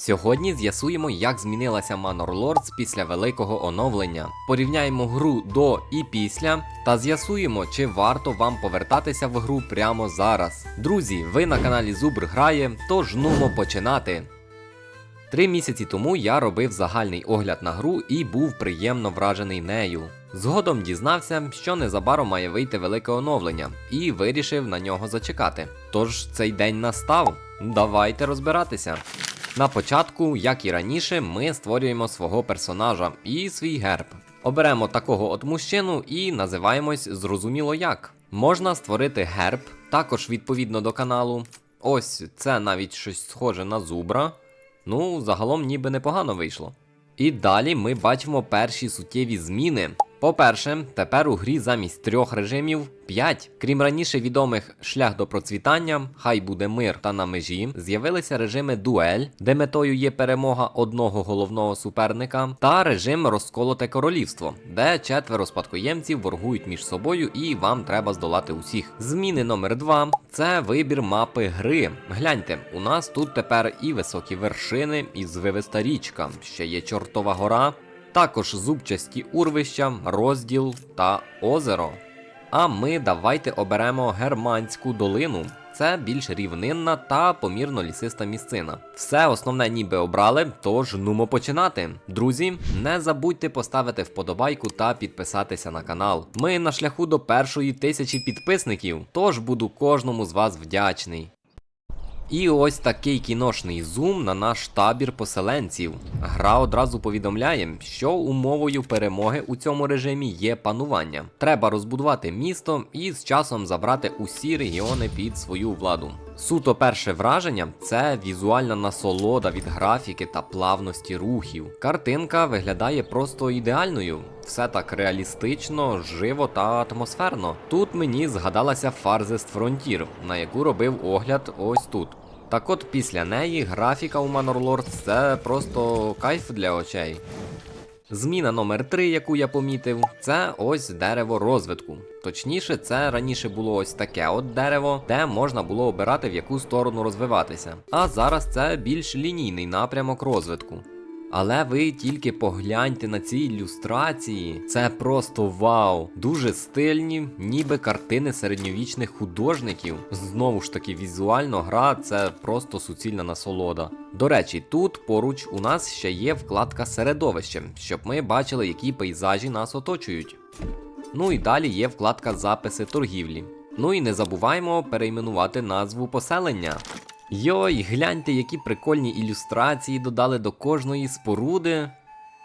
Сьогодні з'ясуємо, як змінилася Manor Lords після великого оновлення. Порівняємо гру до і після та з'ясуємо, чи варто вам повертатися в гру прямо зараз. Друзі, ви на каналі Зубр грає, тож нумо починати. Три місяці тому я робив загальний огляд на гру і був приємно вражений нею. Згодом дізнався, що незабаром має вийти велике оновлення, і вирішив на нього зачекати. Тож цей день настав. Давайте розбиратися. На початку, як і раніше, ми створюємо свого персонажа і свій герб. Оберемо такого от мужчину і називаємось зрозуміло як. Можна створити герб, також відповідно до каналу. Ось це навіть щось схоже на зубра. Ну, загалом ніби непогано вийшло. І далі ми бачимо перші суттєві зміни. По-перше, тепер у грі замість трьох режимів 5. Крім раніше відомих шлях до процвітання, хай буде мир та на межі, з'явилися режими дуель, де метою є перемога одного головного суперника, та режим розколоте королівство, де четверо спадкоємців воргують між собою і вам треба здолати усіх. Зміни номер 2 це вибір мапи гри. Гляньте, у нас тут тепер і високі вершини, і звивиста річка, ще є чортова гора. Також зубчасті урвища, розділ та озеро. А ми давайте оберемо Германську долину. Це більш рівнинна та помірно лісиста місцина. Все основне ніби обрали, тож нумо починати. Друзі, не забудьте поставити вподобайку та підписатися на канал. Ми на шляху до першої тисячі підписників, тож буду кожному з вас вдячний. І ось такий кіношний зум на наш табір поселенців. Гра одразу повідомляє, що умовою перемоги у цьому режимі є панування. Треба розбудувати місто і з часом забрати усі регіони під свою владу. Суто перше враження це візуальна насолода від графіки та плавності рухів. Картинка виглядає просто ідеальною. Все так реалістично, живо та атмосферно. Тут мені згадалася Farthest Frontier, на яку робив огляд ось тут. Так от після неї графіка у Manor Lords це просто кайф для очей. Зміна номер 3, яку я помітив, це ось дерево розвитку. Точніше, це раніше було ось таке от дерево, де можна було обирати в яку сторону розвиватися. А зараз це більш лінійний напрямок розвитку. Але ви тільки погляньте на ці ілюстрації. Це просто вау! Дуже стильні, ніби картини середньовічних художників. Знову ж таки, візуально гра це просто суцільна насолода. До речі, тут поруч у нас ще є вкладка середовище, щоб ми бачили, які пейзажі нас оточують. Ну і далі є вкладка записи торгівлі. Ну і не забуваємо перейменувати назву поселення. Йой, гляньте, які прикольні ілюстрації додали до кожної споруди.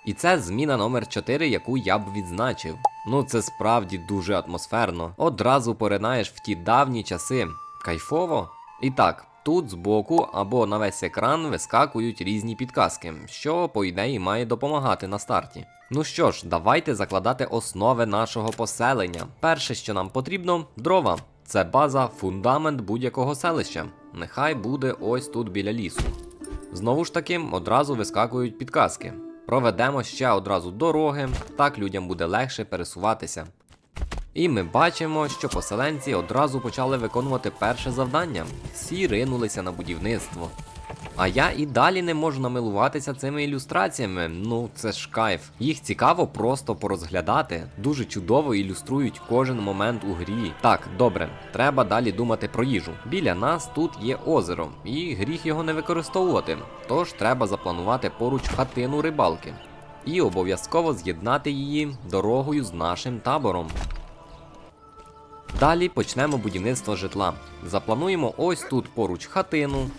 І це зміна номер 4, яку я б відзначив. Ну це справді дуже атмосферно. Одразу поринаєш в ті давні часи. Кайфово. І так, тут збоку або на весь екран вискакують різні підказки, що, по ідеї, має допомагати на старті. Ну що ж, давайте закладати основи нашого поселення. Перше, що нам потрібно, дрова. Це база, фундамент будь-якого селища. Нехай буде ось тут біля лісу. Знову ж таки, одразу вискакують підказки. Проведемо ще одразу дороги, так людям буде легше пересуватися. І ми бачимо, що поселенці одразу почали виконувати перше завдання. Всі ринулися на будівництво. А я і далі не можу намилуватися цими ілюстраціями. Ну це ж кайф. Їх цікаво просто порозглядати. Дуже чудово ілюструють кожен момент у грі. Так, добре, треба далі думати про їжу. Біля нас тут є озеро, і гріх його не використовувати. Тож треба запланувати поруч хатину рибалки. І обов'язково з'єднати її дорогою з нашим табором. Далі почнемо будівництво житла. Заплануємо ось тут поруч хатину.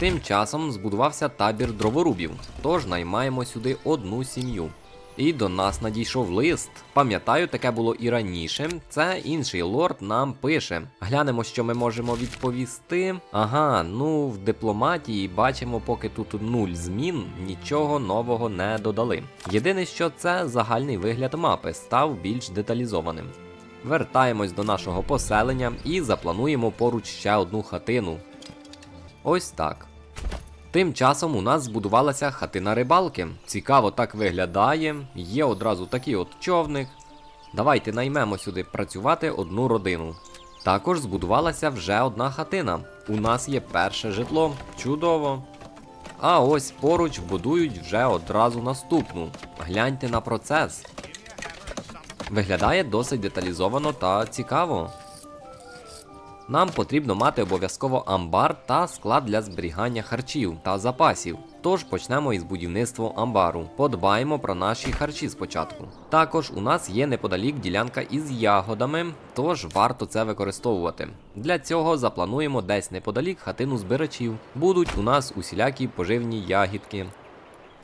Тим часом збудувався табір дроворубів, тож наймаємо сюди одну сім'ю. І до нас надійшов лист. Пам'ятаю, таке було і раніше. Це інший лорд нам пише. Глянемо, що ми можемо відповісти. Ага, ну в дипломатії бачимо, поки тут нуль змін, нічого нового не додали. Єдине, що це загальний вигляд мапи став більш деталізованим. Вертаємось до нашого поселення і заплануємо поруч ще одну хатину. Ось так. Тим часом у нас збудувалася хатина рибалки. Цікаво так виглядає. Є одразу такий от човник. Давайте наймемо сюди працювати одну родину. Також збудувалася вже одна хатина. У нас є перше житло. Чудово. А ось поруч будують вже одразу наступну. Гляньте на процес. Виглядає досить деталізовано та цікаво. Нам потрібно мати обов'язково амбар та склад для зберігання харчів та запасів. Тож почнемо із будівництва амбару. Подбаємо про наші харчі спочатку. Також у нас є неподалік ділянка із ягодами, тож варто це використовувати. Для цього заплануємо десь неподалік хатину збирачів. Будуть у нас усілякі поживні ягідки.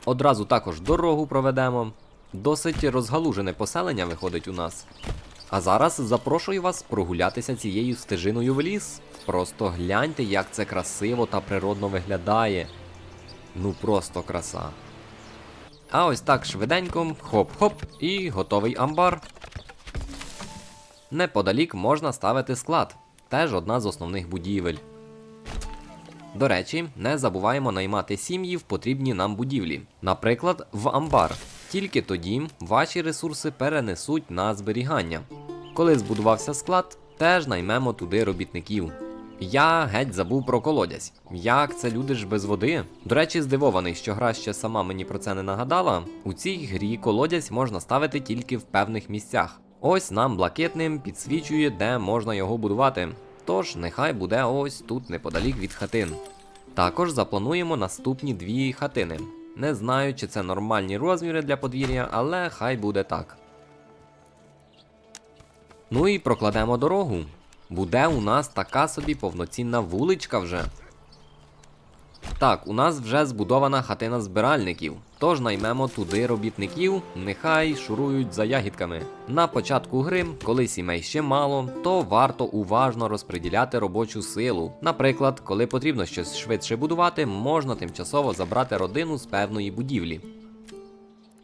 Одразу також дорогу проведемо. Досить розгалужене поселення виходить у нас. А зараз запрошую вас прогулятися цією стежиною в ліс. Просто гляньте, як це красиво та природно виглядає. Ну просто краса. А ось так швиденько, хоп-хоп, і готовий амбар. Неподалік можна ставити склад, теж одна з основних будівель. До речі, не забуваємо наймати сім'ї в потрібні нам будівлі, наприклад, в амбар. Тільки тоді ваші ресурси перенесуть на зберігання. Коли збудувався склад, теж наймемо туди робітників. Я геть забув про колодязь. Як це люди ж без води? До речі, здивований, що гра ще сама мені про це не нагадала. У цій грі колодязь можна ставити тільки в певних місцях. Ось нам блакитним підсвічує, де можна його будувати. Тож нехай буде ось тут неподалік від хатин. Також заплануємо наступні дві хатини. Не знаю, чи це нормальні розміри для подвір'я, але хай буде так. Ну і прокладемо дорогу. Буде у нас така собі повноцінна вуличка вже. Так, у нас вже збудована хатина збиральників, тож наймемо туди робітників, нехай шурують за ягідками. На початку гри, коли сімей ще мало, то варто уважно розподіляти робочу силу. Наприклад, коли потрібно щось швидше будувати, можна тимчасово забрати родину з певної будівлі.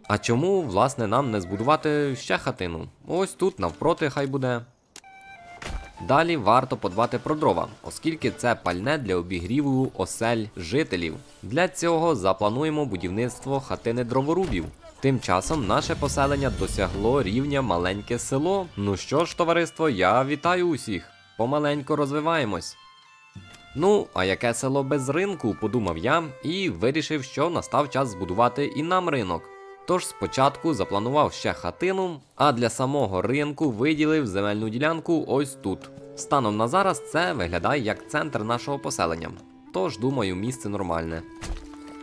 А чому, власне, нам не збудувати ще хатину? Ось тут навпроти хай буде. Далі варто подбати про дрова, оскільки це пальне для обігріву осель жителів. Для цього заплануємо будівництво хатини дроворубів. Тим часом наше поселення досягло рівня маленьке село. Ну що ж, товариство, я вітаю усіх. Помаленько розвиваємось. Ну, а яке село без ринку, подумав я і вирішив, що настав час збудувати і нам ринок. Тож спочатку запланував ще хатину, а для самого ринку виділив земельну ділянку ось тут. Станом на зараз це виглядає як центр нашого поселення. Тож, думаю, місце нормальне.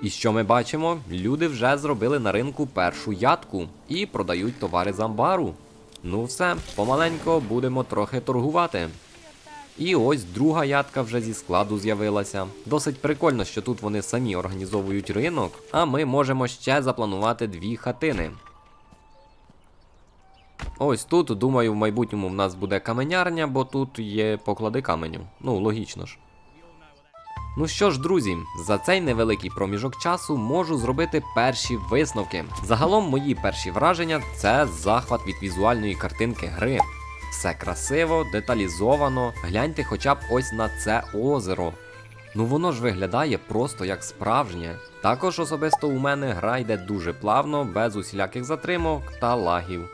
І що ми бачимо? Люди вже зробили на ринку першу ядку і продають товари з амбару. Ну все, помаленько будемо трохи торгувати. І ось друга ядка вже зі складу з'явилася. Досить прикольно, що тут вони самі організовують ринок, а ми можемо ще запланувати дві хатини. Ось тут, думаю, в майбутньому в нас буде каменярня, бо тут є поклади каменю. Ну, логічно ж. Ну що ж, друзі, за цей невеликий проміжок часу можу зробити перші висновки. Загалом мої перші враження це захват від візуальної картинки гри. Все красиво, деталізовано. Гляньте хоча б ось на це озеро. Ну воно ж виглядає просто як справжнє. Також особисто у мене гра йде дуже плавно, без усіляких затримок та лагів.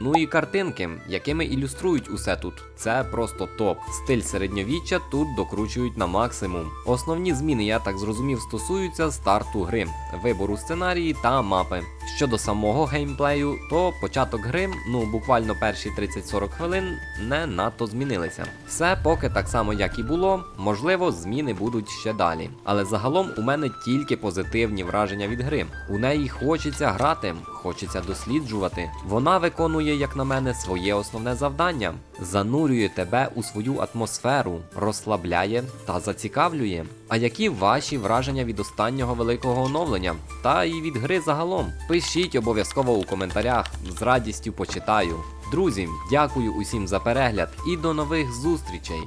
Ну і картинки, якими ілюструють усе тут. Це просто топ. Стиль середньовіччя тут докручують на максимум. Основні зміни, я так зрозумів, стосуються старту гри, вибору сценарії та мапи. Щодо самого геймплею, то початок гри, ну буквально перші 30-40 хвилин, не надто змінилися. Все поки так само, як і було, можливо, зміни будуть ще далі. Але загалом у мене тільки позитивні враження від гри. У неї хочеться грати, хочеться досліджувати. Вона виконує, як на мене, своє основне завдання. Занурює тебе у свою атмосферу, розслабляє та зацікавлює. А які ваші враження від останнього великого оновлення? Та і від гри загалом? Пишіть обов'язково у коментарях, з радістю почитаю. Друзі, дякую усім за перегляд і до нових зустрічей!